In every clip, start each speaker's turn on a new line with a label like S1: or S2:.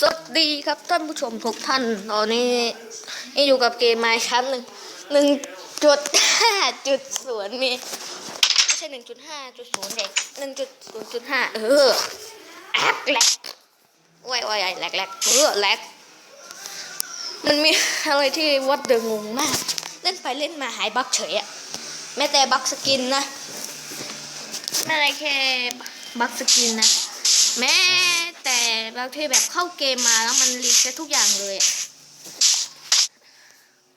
S1: สวัสดีครับท่านผู้ชมทุกท่าน ตอนนี้นี่อยู่กับเกมไมค์ชั้นหนึ่งหนึ่งจุดห้าจุดศูนย์มีไม่ใช่หนึ่งจุดห้าจุดศูนย์เด็กหนึ่งจุดศูนย์จุดห้าเออแอกแลกโอ้ยโอ้ยแลกแลกเออแลกมันมีอะไรที่วัดเดืองงมาก เล่นไปเล่นมาหายบั๊กเฉยอะแม้แต่บั๊กสกินนะไม่อะไรแค่บั๊กสกินนะแม้ แต่บางทีแบบเข้าเกมมาแล้วมันรีเซ็ตทุกอย่างเลย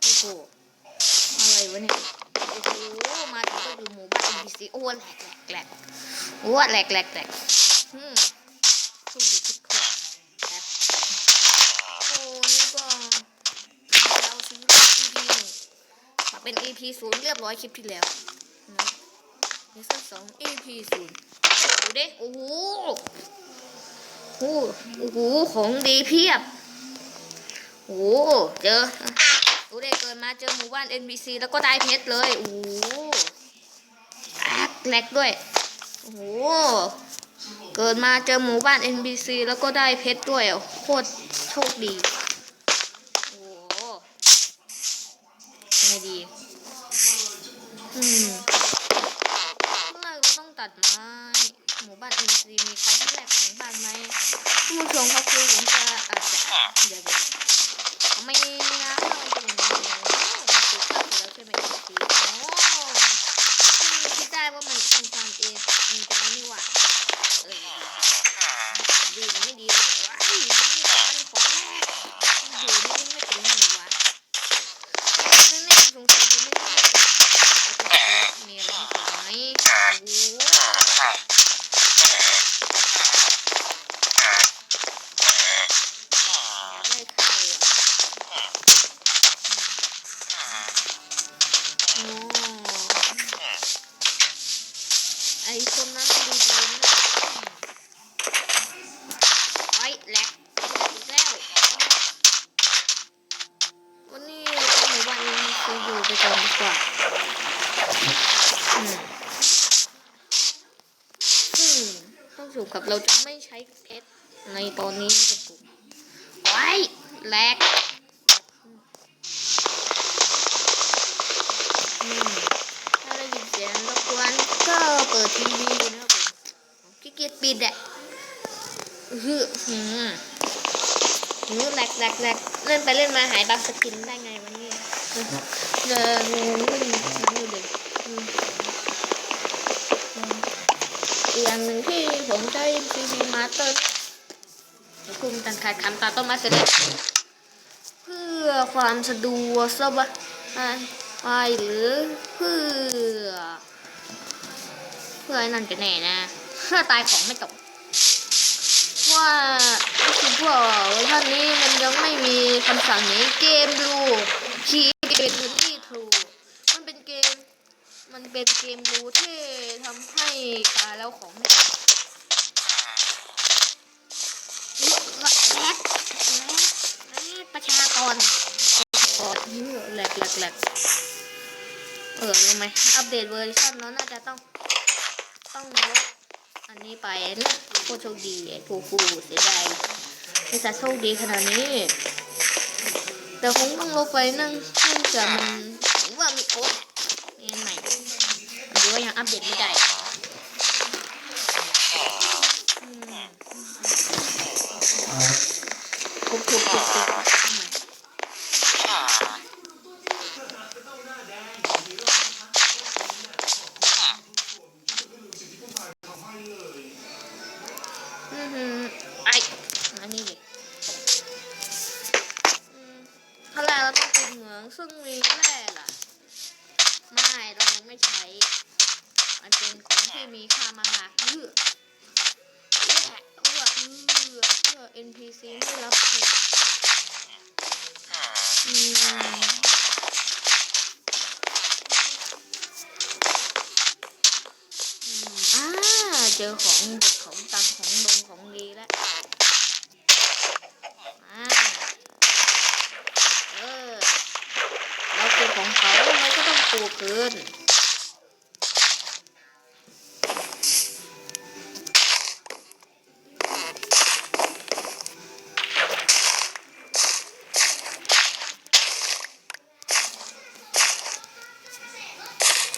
S1: โอ้โหอะไรวะเนี่ยโอ้โหมาถึงก็ดูหมู่บ้าน NPC โอ้แหลกแหลกแหลกโอ้แหลกแหลกแหลกอืมโชคดีทุกคนแหลกโอ้นี่ก็เราซื้อ EP หนึ่งมาเป็น EP ศูนย์เรียบร้อยคลิปที่แล้วนะซีซั่สอง EP ศูนย์ดูดิโอ้โห โอ้โหของดีเพียบโอ้เจอดูได้เกิดมาเจอหมู่บ้าน NPC แล้วก็ได้เพชรเลยโอ้แอแลกด้วยโอ้เกิดมาเจอหมู่บ้าน NPC แล้วก็ได้เพชรด้วยโคตรโชคดีโอ้ยังไงดีอืมเมื่อเราต้องตัดไม้ หมู่บ้าน NPC มีใครที่แรกของบ้านไหมผู้ชมครับคือผมจะอาจจะเดี๋ยวเดี๋ยวไม่นะเราจะเป็นยังไงมันถูกตัดไปแล้วใช่ไหม NPC โอ้คิดได้ว่ามันเป็นความเองเองตรงนี้นี่หว่าเออดีมันไม่ดีแล้วว้ายมันไม่การของแรกอยู่นี่ไม่เป็นยังไงวะนั่นนี่สงสัยจะไม่ได้มีอะไรให้กดไหมโอ้โห ไม่เข้าอะอืมโอ้ไอคนนั้นดูดีนะไอ้แหลกอีกแล้ว วันนี้ก็หมู่บ้านนี้คืออยู่ไปก่อนดีกว่าอืมอืมต้องสูกับเราจะไม่ใช้ เพชรในตอนนี้ครับผมไว้แลกถ้าได้ยินเสียงรบกวนก็เปิดทีวีนะครับผมขี้เกียจปิดอะอื้อหือหืมหือแหลกแหลกแหลกเล่นไปเล่นมาหายบักสกินได้ไงวันนี้เอองงนั่นอยู่เลยอืมอืมอีกอย่างหนึ่งที่ ผมใช้ทีวีมาสเตอร์คุมตันขาดคำตาต้นไม้เสร็จเพื่อความสะดวกสบายไปหรือเพื่อ เพื่อไอ้นั่นจะแน่นะเพื่อตายของไม่ตก ว่าคือพวกเวอร์ชันนี้มันยังไม่มีคำสั่งนี้เกมดูคีย์เกมพื้นที่ทรูมันเป็นเกม มันเป็นเกมดูที่ทำให้ตายแล้วของไม่ตก ประชากรกอดเยอะแหลกแหลกแหลกเออรู้ไหมอัปเดตเวอร์ชันแล้วน่าจะต้อง ต้องลบอันนี้ไปนะโคตรโชคดีถูกฟูเสียดายไม่จะโชคดีขนาดนี้ แต่คงต้องลบไปนั่งเนื่องจากมันหรือว่ามีโค้ดนี่ใหม่หรือว่ายังอัปเดตไม่ได้อืมทุบทุบทุบ อของเด็กของตังของลงของดีแล้วอ่าเออเราเก็บของเขาทำไมก็ต้องปูคืน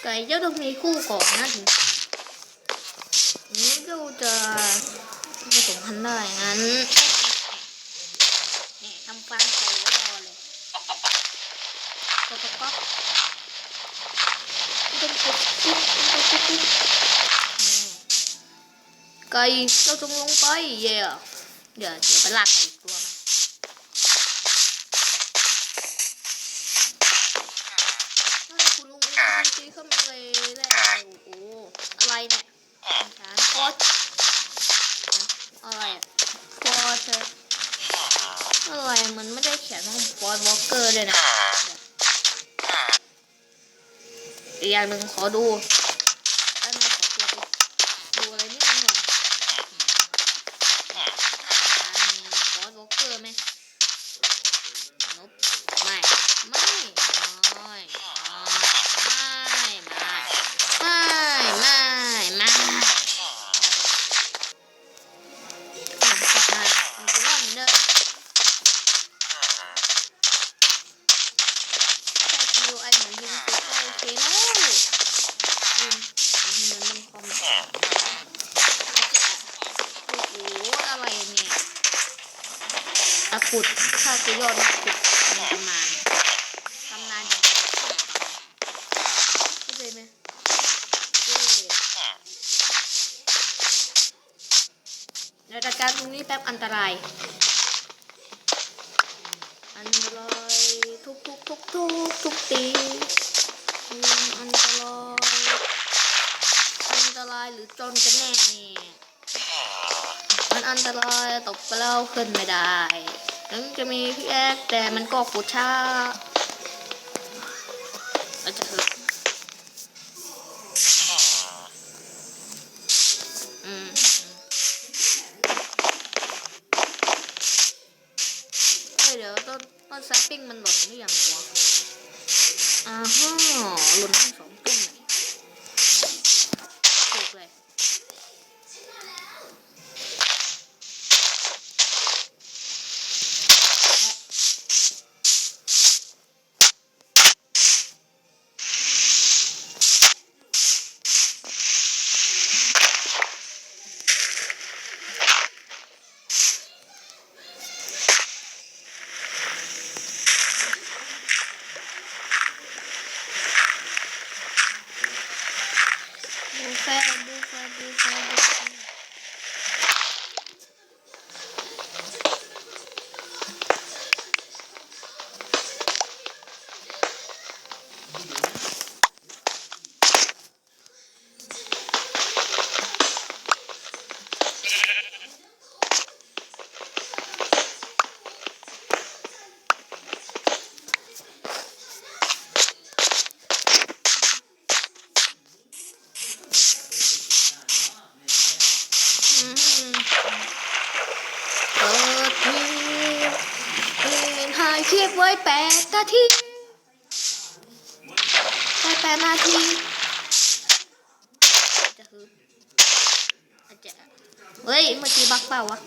S1: ไก่เจ้าต้องมีคู่ก่อนนะถึง นี้เจ้าจะผสมพันธุ์ได้งั้นนี่ทำฟาร์มไก่ไว้รอเลยก็ก็ก็ต้องกุ๊กกุ๊กต้องกุ๊กกุ๊กไก่เจ้าจงลงไปเย่เดี๋ยวเดี๋ยวไปลากไก่อีกตัวมาคุณลุงเองจริงๆเขามีอะไรได้โอ้โหอะไรเนี่ยช้างคอสอะไรอะคอสอะ ไม่ได้เขียนว่าฟอสวอลเกอร์เลยนะอีกอย่างหนึ่งขอดู ขุดถ้าจะยอดนักขุดในตำนานตำนานอย่างไรเข้าใจไหมเย้เดี๋ยวจัดการตรงนี้แป๊บอันตราย อันตรายทุกทุกทุกทุกทุกตีอันตรายอันตรายหรือจนกันแน่เนี่ยมันอันตรายตกไปแล้วขึ้นไม่ได้ ถึงจะมีพี่แอ๊กแต่มันก็ปวดช้า บูแฟบูแฟบูแฟบูแฟอืมเปิดทีถ่าย คลิปแปดนาทีไปแปดนาทีจะฮึอาจจะเฮ้ยเมื่อกี้บักเปล่าวะ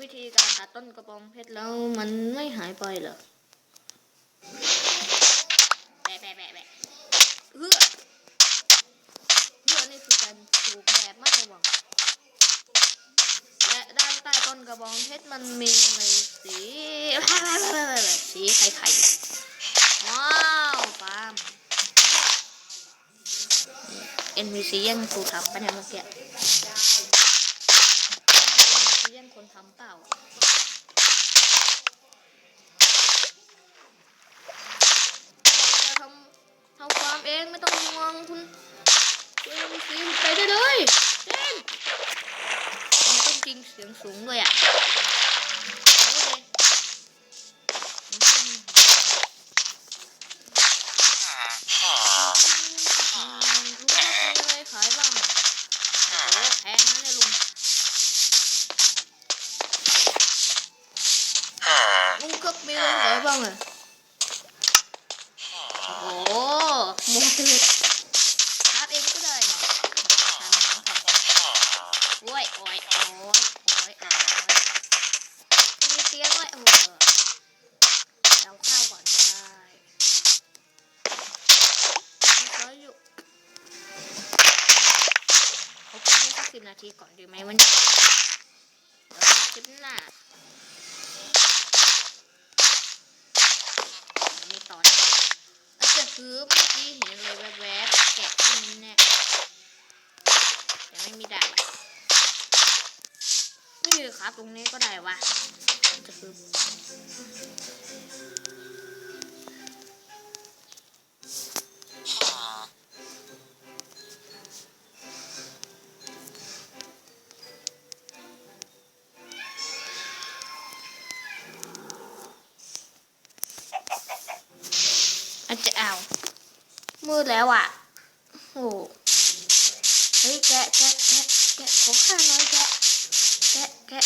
S1: วิธีการตัดต้นกระบองเพชรแล้วมันไม่หายไปเหรอ แบะแบะแบะแบะเฮือเฮือนี่คือการถูกแบบไม่ระวัง และด้า นใต้ต้นกระบองเพชรมันมีอะไรสีสีไข่ไข่ว้าวฟาร์ม NPC แย่งกูทำปะเนี่ยเมื่อกี้ NPC แย่งคนทำเปล่าจะทำทำฟาร์มเองไม่ต้องห่วงคุณเอ็มซีไปได้เลยำไมต้องจริงเสีย ไหมวันนี้เดี๋ยวคลิปหน้ามีตอนหน้อาจจะคือเมื่อกี้เห็นเลยแวบๆแกะที่นี้แน่แต่ไม่มีดาบอะนี่ครับตรงนี้ก็ได้วะจะคือ มืดแล้วอะโอ้เฮ้ยแกะแกะแกะแกะขอข้าน่อยแกะแกะแกะ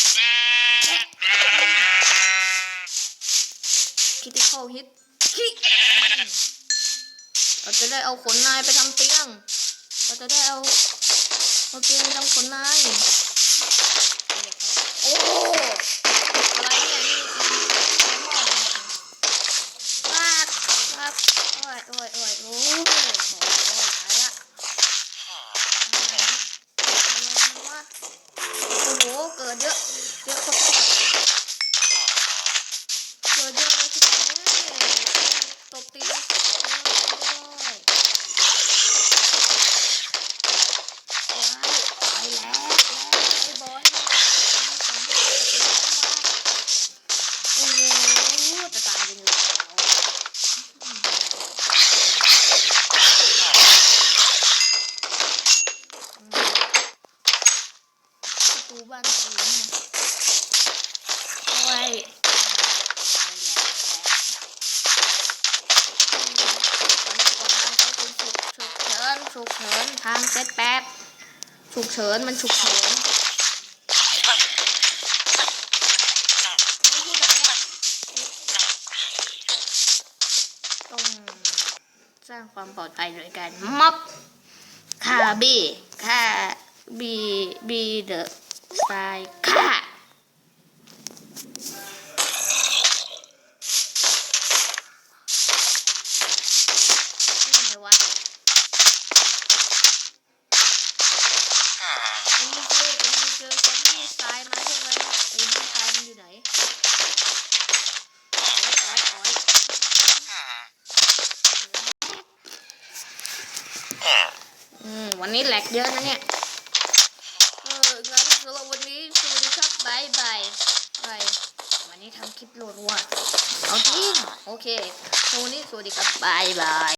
S1: แกะคิดที่เข้าฮิตคิเราจะได้เอาขนนายไปทำเตียง เราจะได้เอาเอาเตียงไปทำขนนายโอ้อะไรเนี่ยนี่มันไม้หม้อเหรอเนี่ย มากครับโอ้ยโอ้ยโอ้ยโอ้ยโอ้ยโอ้ยตายละอะไรนะอะไรวะโอ้โห เกิดเยอะ เยอะโคตรเกิดเยอะเลยทีเดียวตบตีไม่ได้โอ้ยไปแล้วแล้วไอ้บอลเนี่ยสองตัวตบตีไม่ได้โอ้โหจะตายไปอยู่แล้ว ประตูบ้านผีเนี่ยโอ้ยฉุกเฉินทางเซ็ตแป๊บ ฉุกเฉิน มันฉุกเฉินต้องสร้างความปลอดภัยโดยการม็อบคาบีคาบีบีเดอะไซะไอ้นี่เจอไอ้นี่เจอคนที่ทรายมาใช่ไหมไอ้นี่ทรายมันอยู่ไหนโอ้ยโอ้ยโอ้ยอืม วันนี้แหลกเยอะนะเนี่ย เอองั้นสำหรับวันนี้สวัสดีครับบายบายบายวันนี้ทำคลิปโหลดว่ะเอาจริงโอเควันนี้สวัสดีครับบายบาย